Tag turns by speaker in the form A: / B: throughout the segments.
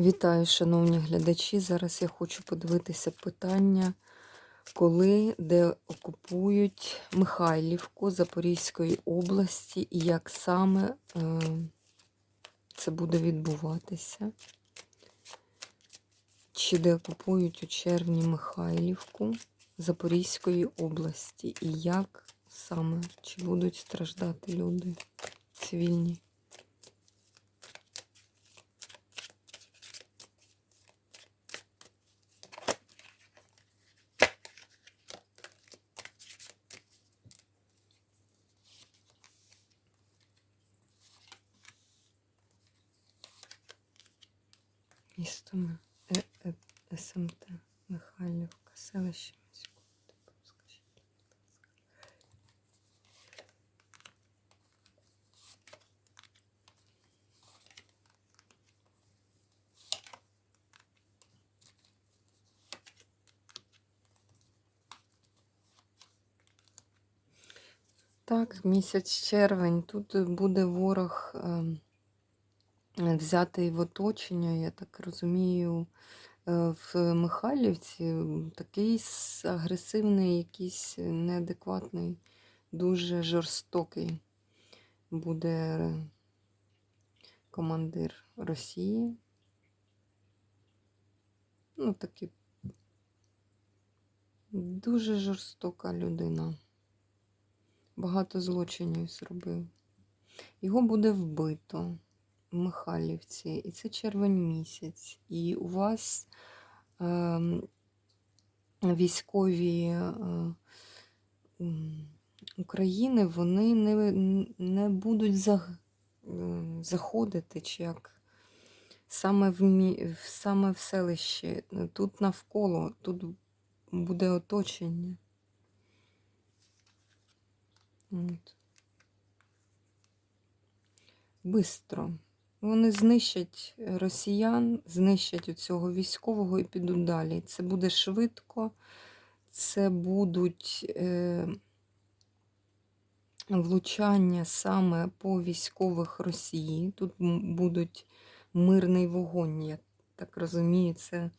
A: Вітаю, шановні глядачі. Зараз я хочу подивитися питання, коли де окупують Михайлівку Запорізької області і як саме е, це буде відбуватися. Чи де окупують у червні Михайлівку Запорізької області і як саме чи будуть страждати люди цивільні? Місто Е- Е- СМТ Михайлівка, селище міського типу, скажіть. будь ласка. Так, місяць червень. Тут буде ворог ем, взятий в оточення, я так розумію, е, в Михайлівці такий агресивний, якийсь неадекватний, дуже жорстокий буде командир Росії. Ну, такий дуже жорстока людина. Багато злочинів зробив. Його буде вбито Михайлівці, і це червень місяць. І у вас е, військові е, України вони не, не будуть за, е, заходити, чи як саме в, саме в селище. Тут навколо, тут буде оточення. От. Бистро. Вони знищать росіян, знищать цього військового і підуть далі. Це буде швидко, це будуть е, влучання саме по військових Росії. Тут будуть мирний вогонь, я так розумію, це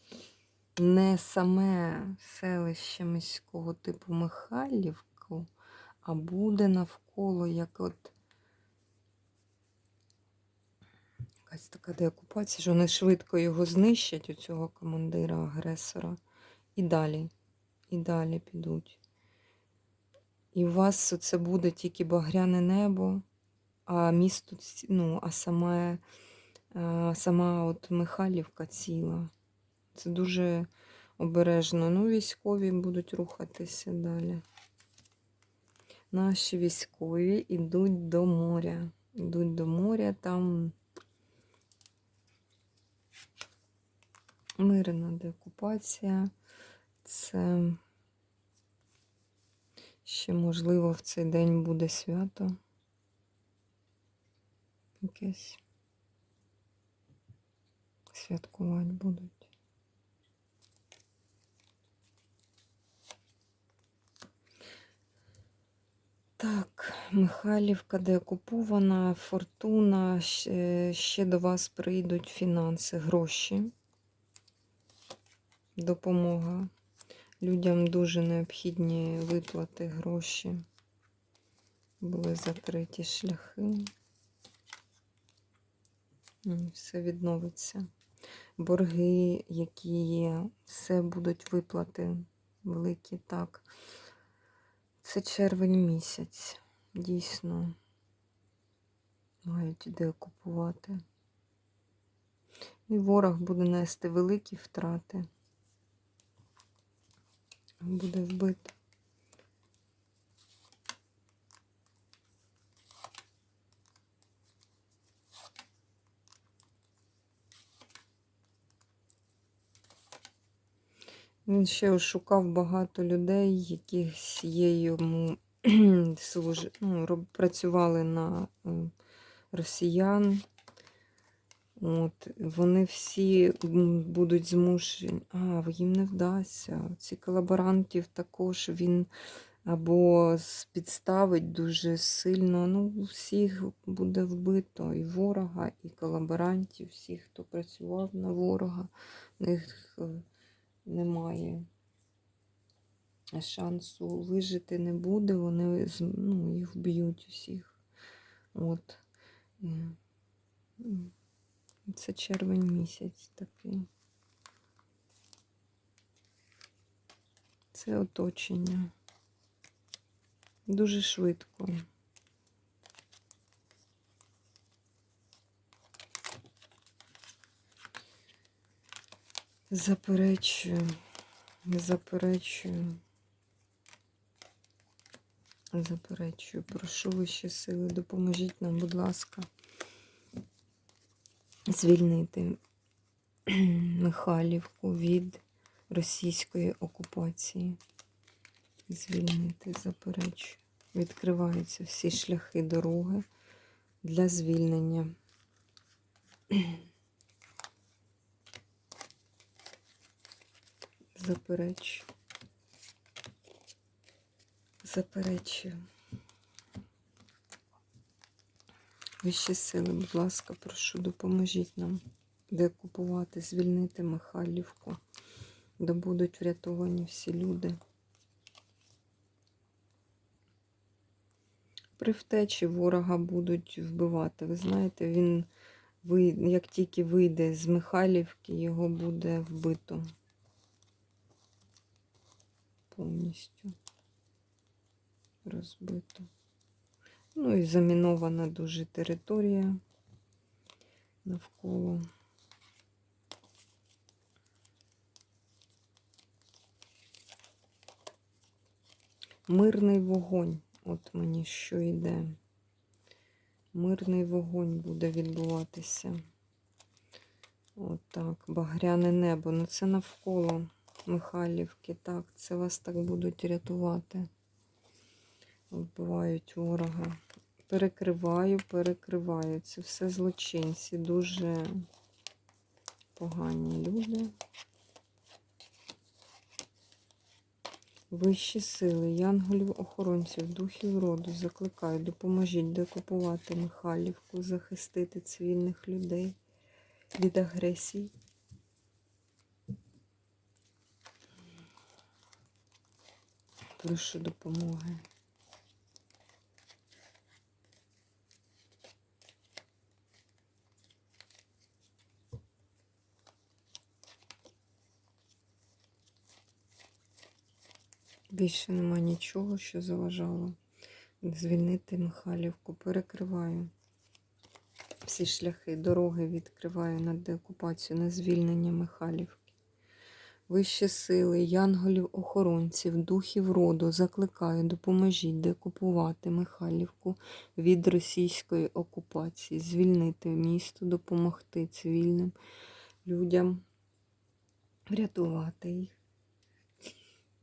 A: не саме селище міського типу Михайлівку, а буде навколо як от якась така деокупація, що вони швидко його знищать, у цього командира агресора, і далі, і далі підуть. І у вас це буде тільки багряне небо, а місто, ну, а саме, сама от Михайлівка ціла. Це дуже обережно. Ну, військові будуть рухатися далі. Наші військові йдуть до моря. Йдуть до моря, там мирна деокупація. Це ще, можливо, в цей день буде свято. Якесь святкувати будуть. Так, Михайлівка деокупована, фортуна, ще, до вас прийдуть фінанси, гроші, допомога. Людям дуже необхідні виплати, гроші. Були закриті шляхи. М, Все відновиться. Борги, які є, все будуть виплати великі, так. Це червень місяць. Дійсно. Мають де окупувати. І ворог буде нести великі втрати. Буде вбито. Він ще шукав багато людей, які є йому служ... ну, працювали на е, росіян. От, вони всі будуть змушені. А, їм не вдасться. Ці колаборантів також він або підставить дуже сильно. Ну, всіх буде вбито і ворога, і колаборантів, всіх, хто працював на ворога, в них е, немає шансу вижити не буде, вони ну, їх вб'ють усіх. От. Це червень місяць такий. Це оточення. Дуже швидко. Заперечую, заперечую. Заперечую, прошу вищі сили, допоможіть нам, будь ласка, звільнити Михайлівку від російської окупації. Звільнити, заперечую. Відкриваються всі шляхи дороги для звільнення. Заперечую. Заперечую. Вищі сили, будь ласка, прошу, допоможіть нам деокупувати, звільнити Михайлівку, де будуть врятовані всі люди. При втечі ворога будуть вбивати. Ви знаєте, він, як тільки вийде з Михайлівки, його буде вбито повністю розбито. Ну і замінована дуже територія навколо. Мирний вогонь. От мені що йде. Мирний вогонь буде відбуватися. Отак, багряне небо. Ну це навколо Михайлівки. Так, це вас так будуть рятувати. Вбивають ворога. Перекриваю, перекриваю. Це все злочинці. Дуже погані люди. Вищі сили, янголів, охоронців, духів роду закликаю, допоможіть декупувати Михайлівку, захистити цивільних людей від агресії. Прошу допомоги. Більше нема нічого, що заважало звільнити Михайлівку. Перекриваю всі шляхи, дороги відкриваю на деокупацію, на звільнення Михайлівки. Вищі сили, янголів, охоронців, духів роду закликаю, допоможіть декупувати Михайлівку від російської окупації, звільнити місто, допомогти цивільним людям, врятувати їх.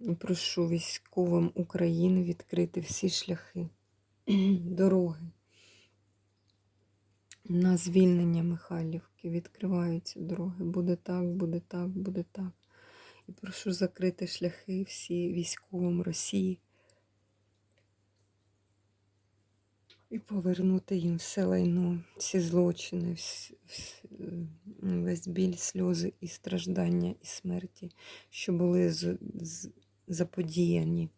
A: І прошу військовим України відкрити всі шляхи, дороги. На звільнення Михайлівки відкриваються дороги. Буде так, буде так, буде так. І прошу закрити шляхи всі військовим Росії і повернути їм все лайно, всі злочини, весь біль, сльози і страждання, і смерті, що були з, заподіяні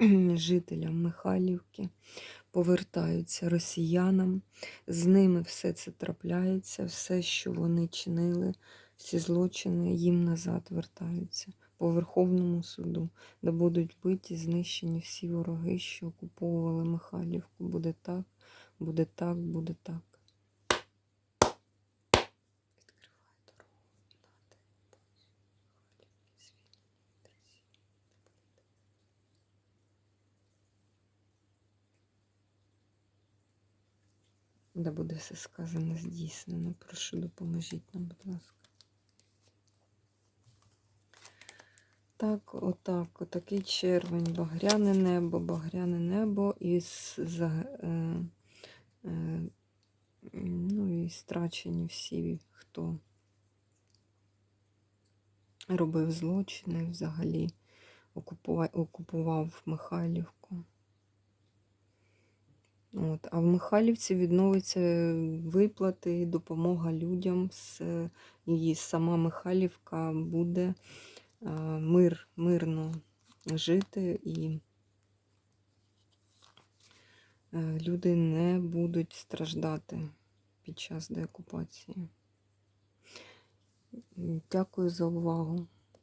A: жителям Михайлівки, повертаються росіянам, з ними все це трапляється, все, що вони чинили, всі злочини їм назад вертаються по Верховному суду, де будуть вбиті, знищені всі вороги, що окуповували Михайлівку. Буде так, буде так, буде так. Відкривай дорогу на Михайлівки, звільнення від Росії. Да буде все сказане здійснено. Прошу, допоможіть нам, будь ласка. Так, отак, отакий червень, багряне небо, багряне небо із за, е, е, ну, і страчені всі, хто робив злочини, взагалі окупува- окупував Михайлівку. От. А в Михайлівці відновиться виплати, допомога людям. З, і сама Михайлівка буде мир, мирно жити і е, люди не будуть страждати під час деокупації. Дякую за увагу.